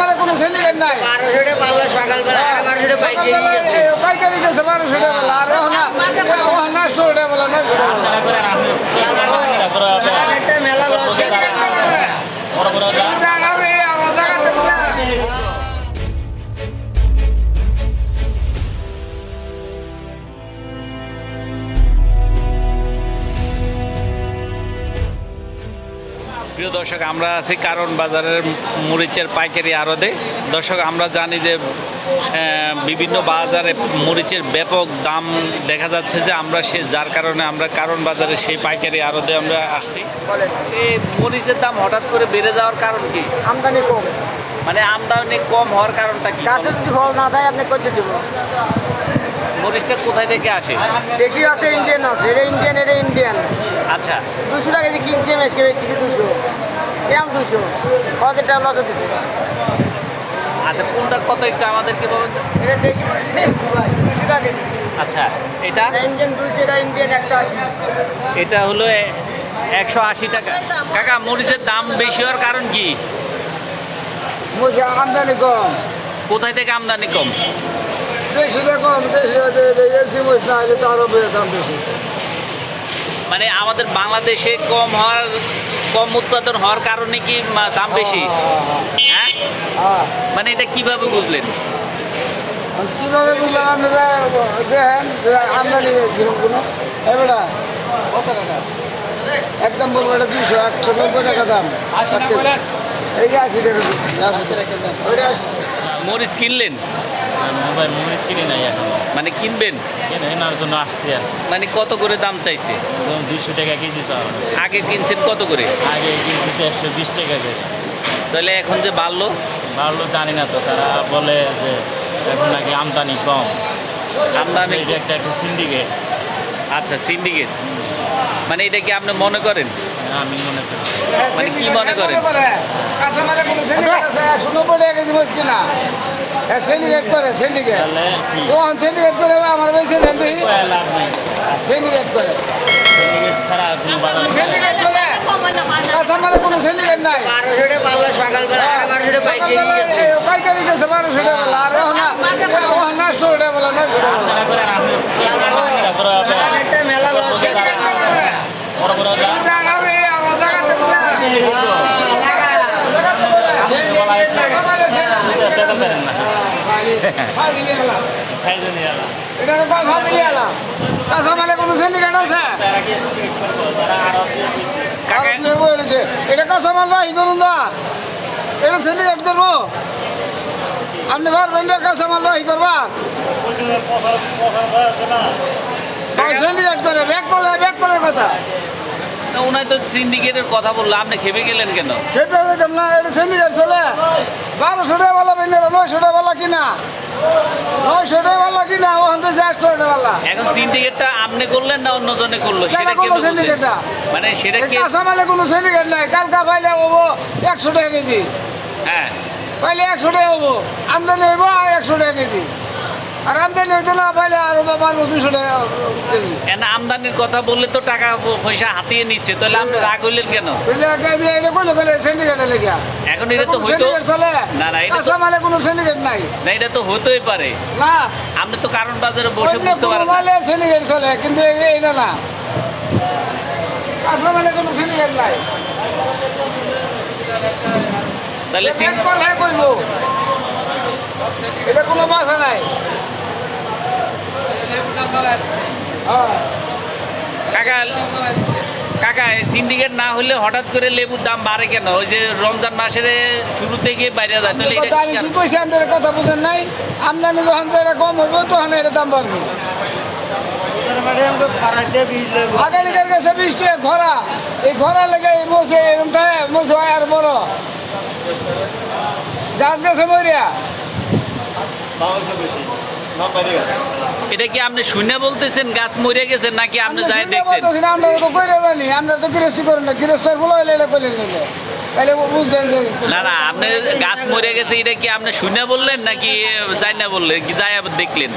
কাঁচামালে কোনো সিন্ডিকেট নাই। বারোশো টাকা পাল্লা সকালবেলা পাইকারি গেছে পাইকারি আর এখন প্রিয় দর্শক আমরা আছি কারণ বাজারের মরিচের পাইকারি আড়তে। দর্শক আমরা জানি যে বিভিন্ন বাজারে মরিচের ব্যাপক দাম দেখা যাচ্ছে যে আমরা সে যার কারণে আমরা কারণ বাজারে সেই পাইকারি আড়তে আমরা আসছি। এই মরিচের দাম হঠাৎ করে বেড়ে যাওয়ার কারণ কি? আমদানি কম। মানে আমদানি কম হওয়ার কারণটা কি? গাছে যদি ফল না দেয় আপনি করতে দেবো? মরিচটা কোথায় থেকে আসে? দেশি আছে ইন্ডিয়ান আছে এটা ইন্ডিয়ান এটা ইন্ডিয়ান আচ্ছা। দুশো টাকা দিয়ে কিনছে মেসকে বেচতেছি দুশো এরকম দুশো কত টাকা লস হতেছে আচ্ছা কোনটা কত একটু আমাদেরকে বলুন? এটা দেশি দুশো টাকা আচ্ছা এটা? ইন্ডিয়ান দুশো এটা ইন্ডিয়ান একশো আশি। এটা হলো একশো আশি টাকা। কাকা মরিচের দাম বেশি হওয়ার কারণ কি? আমদানি কম। কোথায় থেকে আমদানি কম? দেশি কম দেশি এলসি মুছ না হলে তো আরও দাম বেশি। মানে আমাদের বাংলাদেশে কম হওয়ার কম উৎপাদন হওয়ার কারণে কি দাম বেশি? হ্যাঁ হ্যাঁ মানে এটা কীভাবে বুঝলেন? কীভাবে বুঝলাম? আপনি দেখেন আমদানি কীরকম কোনো এবারে কত টাকা? একদম বলব এটা দুশো একশো নব্বই টাকা দাম। এই যে আশি টাকা দিচ্ছি, আশি টাকা। ওইটা আশি। মরিচ কিনলেন? মরিচ কিনে নাই এখন। মানে কিনবেন? কিনে এনার জন্য আসছি আর। মানে কত করে দাম চাইছে? দুইশো টাকা কেজি চাও আগে কিনছেন কত করে? আগে কিন্তু একশো বিশ টাকা করে। তাহলে এখন যে বাড়লো? বাড়লো জানি না তো তারা বলে যে এখন নাকি আমদানি কম। আমদানি একটা একটা সিন্ডিকেট আচ্ছা সিন্ডিকেট মানে এটা কি আপনি মনে করেন? আমি মনে করি। মানে কি মনে করেন? কাঁচামালে কোনো সিন্ডিকেট আছে? একশো নব্বই টাকা কেজি মাছ কিনা হ্যাঁ সিন্ডিকেট করে সিন্ডিকেট তাহলে সিন্ডিকেট করে আমার বেশি দেন তুই উপায় লাভ নেই। সিন্ডিকেট করে। সিন্ডিকেট ছাড়া কোনো বাধা নেই। কাঁচামালে কোনো সিন্ডিকেট নাই। বারোশো টাকা পাল্লা সকালবেলা বারোশো টাকা পাইকারি গেছে এই পাইকারি গেছে বারোশো টাকা আর এখন এখন নয়শো টাকা বেলা নয়শো টাকা বেলা তারা করে আপনি তারপরে আপনি একটা মেলা লস বড় বড় জায়গা আমি আমার জায়গাতে বলে জায়গাতে বলে কাঁচামালে সিন্ডিকেট টাকা আছে। দেন না ফাল দিলি এলাম। খাই জানি আর এটা ফাল ফাল দিলি এলাম। কাঁচামালে কোনো সিন্ডিকেট আছে তারা কি সিন্ডিকেট করব তারা আরও কাকা কেউ বলেছে, এটা কাঁচামাল রাহি করুন দা এটা সিন্ডিকেট করব আপনি পারবেন না কাঁচামাল রাহি করবা সিন্ডিকেট করে ব্যাগ করে ব্যাগ করে কথা না, তো সিন্ডিকেটের কথা বলল আপনি খেপে গেলেন কেন? খেপে যেতাম না এটা সিন্ডিকেট চলে বারোশো টাকা বেলা পেলে নয়শো টাকা বেলা কিনা। নয়শো টাকা বেলা কিনা ওখান বেশি আটশো টাকা বেলা। এখন সিন্ডিকেটটা আপনি করলেন না অন্য জনে করল সেটা কে করল সিন্ডিকেটটা? মানে সেটা কে কাঁচামালে কোনো সিন্ডিকেট নাই। কালকা পাইলে হব একশো টাকা কেজি। হ্যাঁ। পাইলে একশো টাকা হব। আমদানি হইব একশো টাকা কেজি। আর আমদানি হইতো না পাইলে আরও বাড়বো দুশো টাকা কেজি। এনা আমদানির কথা বললে তো টাকা পয়সা হাতিয়ে নিচ্ছে তাহলে আপনি রাগ হইলেন কেন? এখন এটা তো হইতো না, না, এটা তো- কোনো সিন্ডিকেট নাই। না এটা তো হতেই পারে। না। আপনি তো কারণ বাজারে বসে বুঝতে পারেন না। সিন্ডিকেট চলে কিন্তু না কোনো সিন্ডিকেট নাই। তাহলে কইবো। এটা কোনো নাই। কাকা কাকা সিন্ডিকেট না হলে হঠাৎ করে লেবুর দাম বাড়ে কেন? ওই যে রমজান মাসের শুরু থেকে বাইরে যায় আমি কি কি কইছি আপনার কথা বুঝেন নাই। আমদানি যখন তো এটা কম হইব তখন এটা দাম বাড়বে। কাছে এই লেগে এরকমটা আর বড়। গাছ গেছে মরিয়া। এটা কি আপনি শুনে বলতেছেন গাছ মরে গেছে নাকি আপনি যাই দেখছেন না, আমরা তো কইরে জানি আমরা তো গৃহস্থী করেন না গৃহস্থের বলে এলে কইলে নিলে তাহলে বুঝলেন যে না না আপনি গাছ মরে গেছে এটা কি আপনি শুনে বললেন নাকি যাই না বললেন কি যাই দেখলেন?